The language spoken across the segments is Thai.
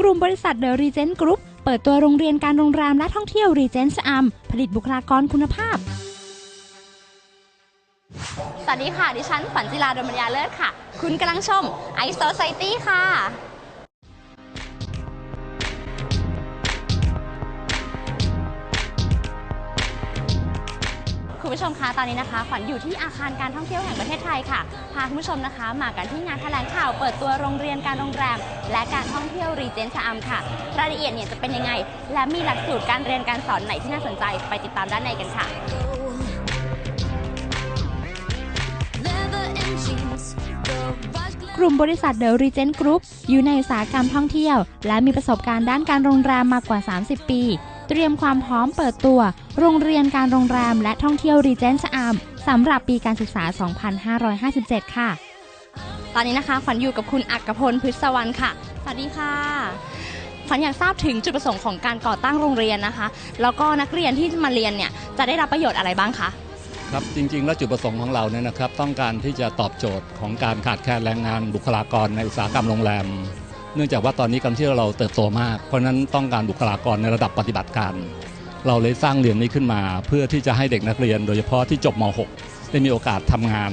กลุ่มบริษัทเดอะรีเจนต์กรุ๊ปเปิดตัวโรงเรียนการโรงแรมและท่องเที่ยวรีเจนต์ชะอำผลิตบุคลากรคุณภาพ สวัสดีค่ะ ดิฉันฝันจิลาดมญญาเลิศค่ะ คุณกำลังชมไอโซไซตี้ค่ะ คุณผู้ชมคะตอนนี้นะคะ ขวัญอยู่ที่อาคารการท่องเที่ยวแห่งประเทศไทยค่ะ พาคุณผู้ชมนะคะ มากันที่งานแถลงข่าวเปิดตัวโรงเรียนการโรงแรม และการท่องเที่ยวรีเจนต์ชะอำค่ะ รายละเอียดเนี่ยจะเป็นยังไง และมีหลักสูตรการเรียนการสอนไหนที่น่าสนใจไปติดตามด้านในกันค่ะ กลุ่มบริษัทเดอะรีเจนต์กรุ๊ปอยู่ในอุตสาหกรรมท่องเที่ยว และมีประสบการณ์ด้านการโรงแรมมากกว่า 30 ปี เตรียมความพร้อมเปิดตัว โรงเรียนการโรงแรมและท่องเที่ยวรีเจนต์ชะอำสำหรับปีการศึกษา 2557 ค่ะ ตอนนี้นะคะขวัญอยู่กับคุณอักพลพฤกษวรรณค่ะ สวัสดีค่ะขวัญอยากทราบถึงจุดประสงค์ของการก่อตั้งโรงเรียนนะคะ แล้วก็นักเรียนที่มาเรียนเนี่ยจะได้รับประโยชน์อะไรบ้างคะครับจริงๆ แล้วจุดประสงค์ของเราเนี่ยนะครับ ต้องการที่จะตอบโจทย์ของการขาดแคลนแรงงานบุคลากรในอุตสาหกรรมโรงแรม เนื่องจากว่าตอนนี้การท่องเที่ยวเราเติบโตมาก เพราะฉะนั้นต้องการบุคลากรในระดับปฏิบัติการ เราเลยสร้างเรียนนี้ขึ้นมา เพื่อที่จะให้เด็กนักเรียน โดยเฉพาะที่จบม .6 ได้มีโอกาสทำงาน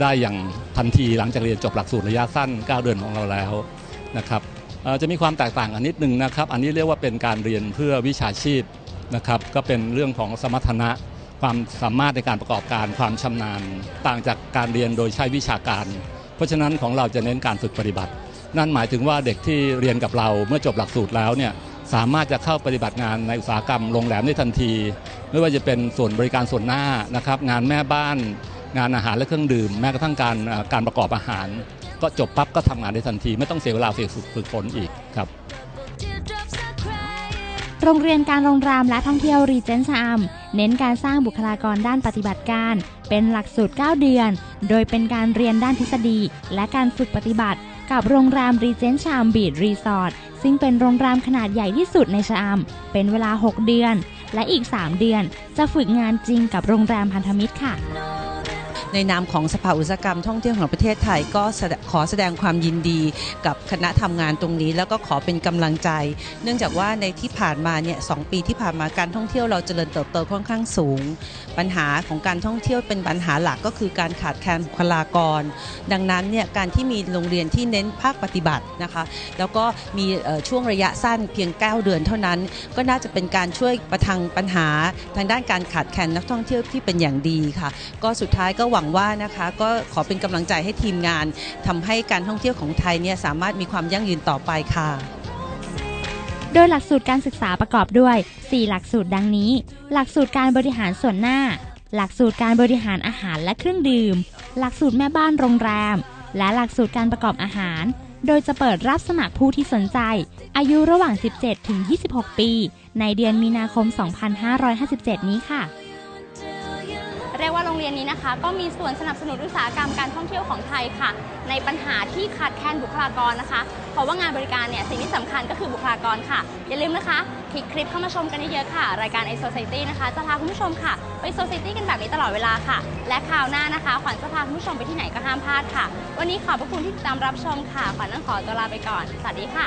ได้อย่างทันทีหลังจากเรียนจบหลักสูตรระยะสั้น 9 เดือนของเราแล้วนะครับจะมีความแตกต่างกันนิดนึงนะครับ อันนี้เรียกว่าเป็นการเรียนเพื่อวิชาชีพนะครับ ก็เป็นเรื่องของสมรรถนะความสามารถในการประกอบการความชำนาญ ต่างจากการเรียนโดยใช้วิชาการ เพราะฉะนั้นของเราจะเน้นการฝึกปฏิบัติ นั่นหมายถึงว่าเด็กที่เรียนกับเราเมื่อจบหลักสูตรแล้วเนี่ยสามารถจะเข้าปฏิบัติงานในอุตสาหกรรมโรงแรมได้ทันที ไม่ว่าจะเป็นส่วนบริการส่วนหน้านะครับ งานแม่บ้าน งานอาหารและเครื่องดื่ม แม้กระทั่งการการประกอบอาหาร ก็จบปั๊บก็ทำงานได้ทันที ไม่ต้องเสียเวลาฝึกฝึกฝนอีกครับ โรงเรียนการโรงแรมและท่องเที่ยวรีเจนต์ชะอำเน้นการสร้างบุคลากรด้านปฏิบัติการ เป็นหลักสูตร 9 เดือน โดยเป็นการเรียนด้านทฤษฎี และการฝึกปฏิบัติ กับโรงแรมรีเจนต์ชะอำบีดรีสอร์ทซึ่งเป็นโรงแรมขนาดใหญ่ที่สุดในชะอำเป็นเวลา 6 เดือน และอีก 3 เดือน จะฝึกงานจริงกับโรงแรมพันธมิตรค่ะ ในนามของสภาอุตสาหกรรมท่องเที่ยวของประเทศไทยก็ขอแสดงความยินดีกับคณะทำงานตรงนี้ แล้วก็ขอเป็นกำลังใจ เนื่องจากว่าในที่ผ่านมาเนี่ยสองปีที่ผ่านมาการท่องเที่ยวเราเจริญเติบโตค่อนข้างสูง ปัญหาของการท่องเที่ยวเป็นปัญหาหลักก็คือการขาดแคลนบุคลากร ดังนั้นเนี่ยการที่มีโรงเรียนที่เน้นภาคปฏิบัตินะคะ แล้วก็มีช่วงระยะสั้นเพียง 9 เดือนเท่านั้น ก็น่าจะเป็นการช่วยประทังปัญหา ทางด้านการขาดแคลนนักท่องเที่ยวที่เป็นอย่างดีค่ะ ก็สุดท้ายก็หวังว่านะคะก็ขอเป็นกำลังใจให้ทีมงานทำให้การท่องเที่ยวของไทยเนี่ยสามารถมีความยั่งยืนต่อไปค่ะ โดยหลักสูตรการศึกษาประกอบด้วย 4 หลักสูตรดังนี้ หลักสูตรการบริหารส่วนหน้า หลักสูตรการบริหารอาหารและเครื่องดื่ม หลักสูตรแม่บ้านโรงแรม และหลักสูตรการประกอบอาหาร โดยจะเปิดรับสมัครผู้ที่สนใจ อายุระหว่าง 17 ถึง 26 ปี ในเดือนมีนาคม 2557 นี้ค่ะ โรงเรียนนี้นะคะ ก็มีส่วนสนับสนุนอุตสาหกรรมการท่องเที่ยวของไทยค่ะ ในปัญหาที่ขาดแคลนบุคลากรนะคะ เพราะว่างานบริการเนี่ยสิ่งที่สำคัญก็คือบุคลากรค่ะ อย่าลืมนะคะคลิกคลิปเข้ามาชมกันเยอะๆค่ะ รายการ i Society นะคะจะพาคุณผู้ชมค่ะ ไป Society กันแบบนี้ตลอดเวลาค่ะ และคราวหน้านะคะ ขวัญจะพาคุณผู้ชมไปที่ไหนก็ห้ามพลาดค่ะ วันนี้ขอบพระคุณที่ติดตามรับชมค่ะขวัญต้องขอตัวลาไปก่อนสวัสดีค่ะ